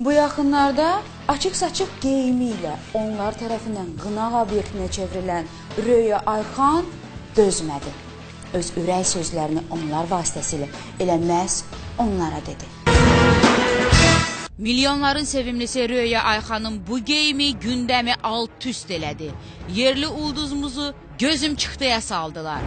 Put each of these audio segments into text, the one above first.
Bu yaxınlarda açıq-saçıq geyimi ilə onlar tərəfindən qınaq obyektinə çevrilən Röya Ayxan dözmədi. Öz ürək sözlərini onlar vasitəsilə elə məhz onlara dedi. Milyonların sevimlisi Röya Ayxanın bu geyimi gündəmi alt-üst elədi. Yerli ulduzumuzu gözüm çıxdıya saldılar.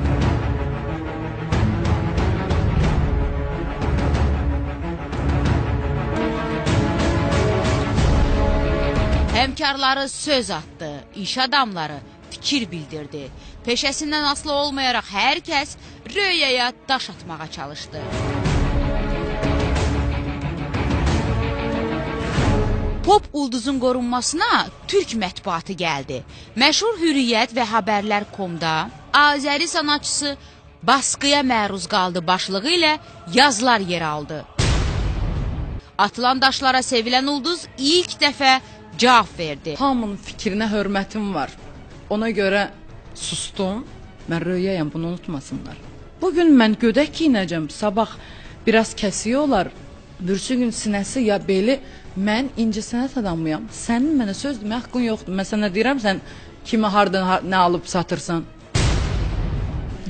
Həmkarları söz atdı, iş adamları fikir bildirdi. Peşəsindən asılı olmayaraq hər kəs Röyaya daş atmağa çalışdı. Pop ulduzun qorunmasına türk mətbuatı gəldi. Məşhur Hürriyyət və Xəbərlər.com-da Azəri sanatçısı baskıya məruz qaldı başlığı ilə yazılar yer aldı. Atılan daşlara sevilən ulduz ilk dəfə cavab verdi. Hamının fikrinə hörmətim var. Ona görə sustum. Mən röyəyəm, bunu unutmasınlar. Bu gün mən gödək giyinəcəm, sabah biraz kəsiyi olar. Bürsü gün sinəsi ya beli mən incəsənət adamıyam. Sənin mənə söz demək haqqın yoxdur. Mən sənə deyirəm, sən kimə hardan har nə alıb satırsan.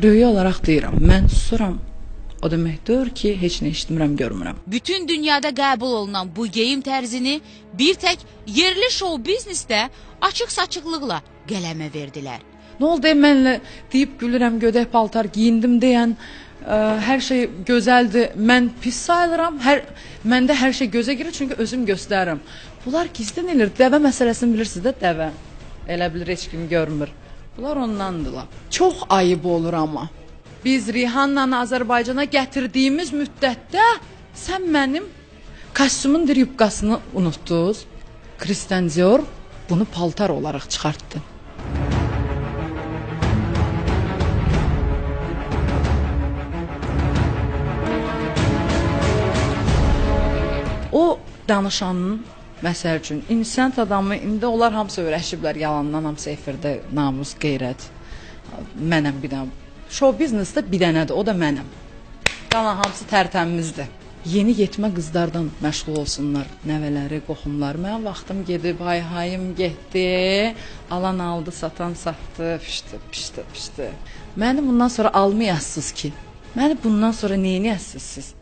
Röyə olaraq deyirəm, mən susuram. O deməkdir ki, heç nə eşitmirəm, görmürəm. Bütün dünyada qəbul olunan bu geyim tərzini bir tək yerli şou biznesdə açıq-saçıqlıqla qələmə verdilər. Nə oldu mənlə deyib gülürəm, gödək paltar geyindim deyən, ə, hər şey gözəldir. Mən pis sayılıram. Hər məndə hər şey gözə girir çünki özüm göstərirəm. Bunlar gizlin elir. Dəvə məsələsini bilirsiniz də, dəvə. Elə bilir heç kim görmür. Bunlar ondandılar. Çox ayıb olur amma. Biz Rihannanı Azərbaycana gətirdiyimiz müddətdə sən mənim kostyumun bir yubqasını unutdunuz. Christian Dior bunu paltar olaraq çıxartdı. O danışanın məsəl üçün insan adamı indi onlar hamısı öyrəşiblər yalandan hamısı efirdə namus, qeyrət. Mənəm bir dənə. Show biznesdə bir dənədir, o da mənəm. Qalan hamısı tərtəmizdir. Yeni yetmə qızlardan məşğul olsunlar, nəvələri, qohumlar. Mənim vaxtım gedib, hay-hayım getdi. Alan aldı, satan satdı, pişdi, pişdi, pişdi. Məni bundan sonra almayasınız ki. Məni bundan sonra neyniyəsiz siz?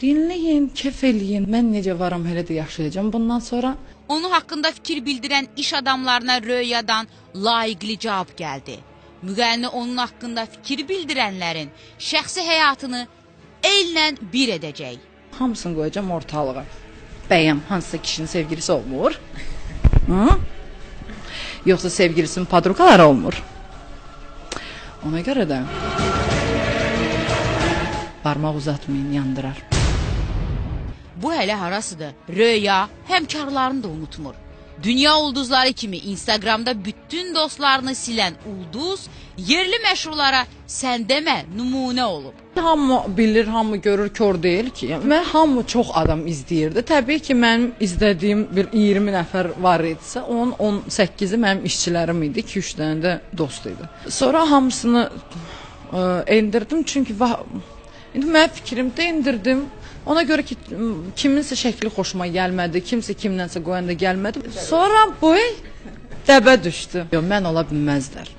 Dinləyin, kef eləyin. Mən necə varam, elə də yaşayacağam bundan sonra. Onun haqqında fikir bildirən iş adamlarına Röyadan layiqli cavab gəldi. Müğənni onun haqqında fikir bildirənlərin şəxsi həyatını ellə bir edəcək. Hamısını qoyacağam ortalığa. Bəyəm hansısa kişinin sevgilisi olmur? Hı? Yoxsa sevgilisinin padrukaları olmur? Ona görə də barmaq uzatmayın, yandırar. Bu hələ harasıdır? Röya həmkarlarını da unutmur. Dünya ulduzları kimi Instagramda bütün dostlarını silən ulduz yerli məşhurlara sən demə nümunə olub. Hamı bilir, hamı görür, kör deyil ki. Mən hamı çox adam izləyirdi. Təbii ki, mənim izlədiyim bir 20 nəfər var idisə, onun 18-i mənim işçilərim idi, 2-3 dənə də dost idi. Sonra hamısını ə, endirdim çünki indi mənim fikrimdə endirdim. Ona görə ki, kiminsə şəkli xoşuma gəlmədi, kimsə kimdənsə qoyanda gəlmədi. Sonra boy dəbə düşdü. Yox, mən ola bilməzlər.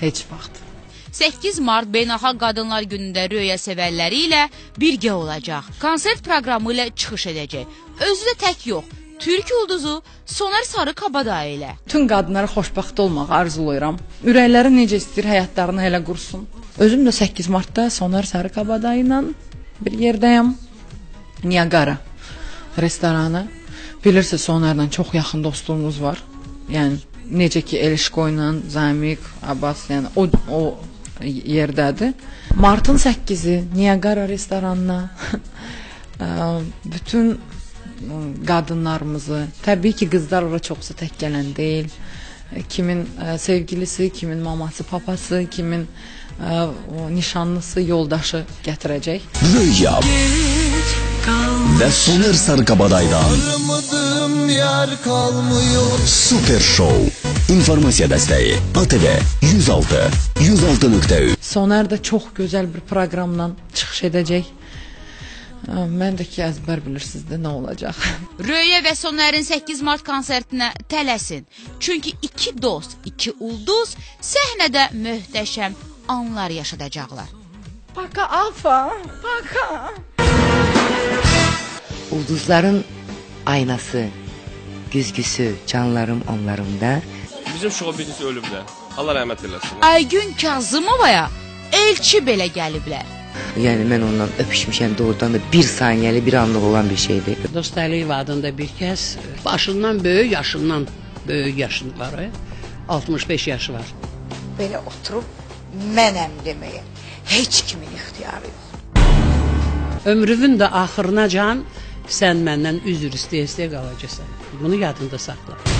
Heç vaxt. 8 mart Beynəlxalq Qadınlar Günündə Röya sevərləri ilə birgə olacaq. Konsert proqramı ilə çıxış edəcək. Özü də tək yox. Türk ulduzu Sonar Sarı Kabadayı ilə. Bütün qadınlara xoşbəxt olmağı arzulayıram. Ürəkləri necə istəyir həyatlarını elə qursun. Özüm də 8 martda Sonar Sarı Kabadayı ilə bir yerdəyəm. Niagara restoranı. Bilirsiniz Sonarla çox yaxın dostluğumuz var. Yəni necə ki Elişko ilə Zamik, Abbas, yəni o o yerdədir. Martın 8-i Niagara restoranına ə, bütün qadınlarımızı, təbii ki, qızlar ora çoxsu tək gələn deyil. Kimin ə, sevgilisi, kimin maması, papası, kimin nişanlısı, yoldaşı gətirəcək. Rüya ve Soner Sarıkabaday'dan Aramadığım yer kalmıyor Super Show İnformasiya dəstəyi ATV 106 106.3 Soner də çox gözəl bir proqramla çıxış edəcək. Mən də ki əzbər bilirsiniz də nə olacaq. Röya və Sonerin 8 mart konsertinə tələsin. Çünki iki dost, iki ulduz səhnədə möhtəşəm anlar yaşadacaqlar. Paka Alfa, paka. Ulduzların aynası, güzgüsü, canlarım onlarımda. Bizim şou biznesi ölümdə. Allah rəhmət eləsin. Aygün Kazımovaya elçi belə gəliblər. Yəni mən ondan öpüşmüşəm doğrudan da bir saniyəli bir anlıq olan bir şeydir. Dost Əliyev adında bir kəs başından böyük, yaşından böyük yaşın var. e. 65 yaşı var. belə oturub mənəm deməyə heç kimin ixtiyarı yox. Ömrünün də axırınacan sən məndən üzr istəyə-istəyə qalacaqsan. Bunu yadında saxla.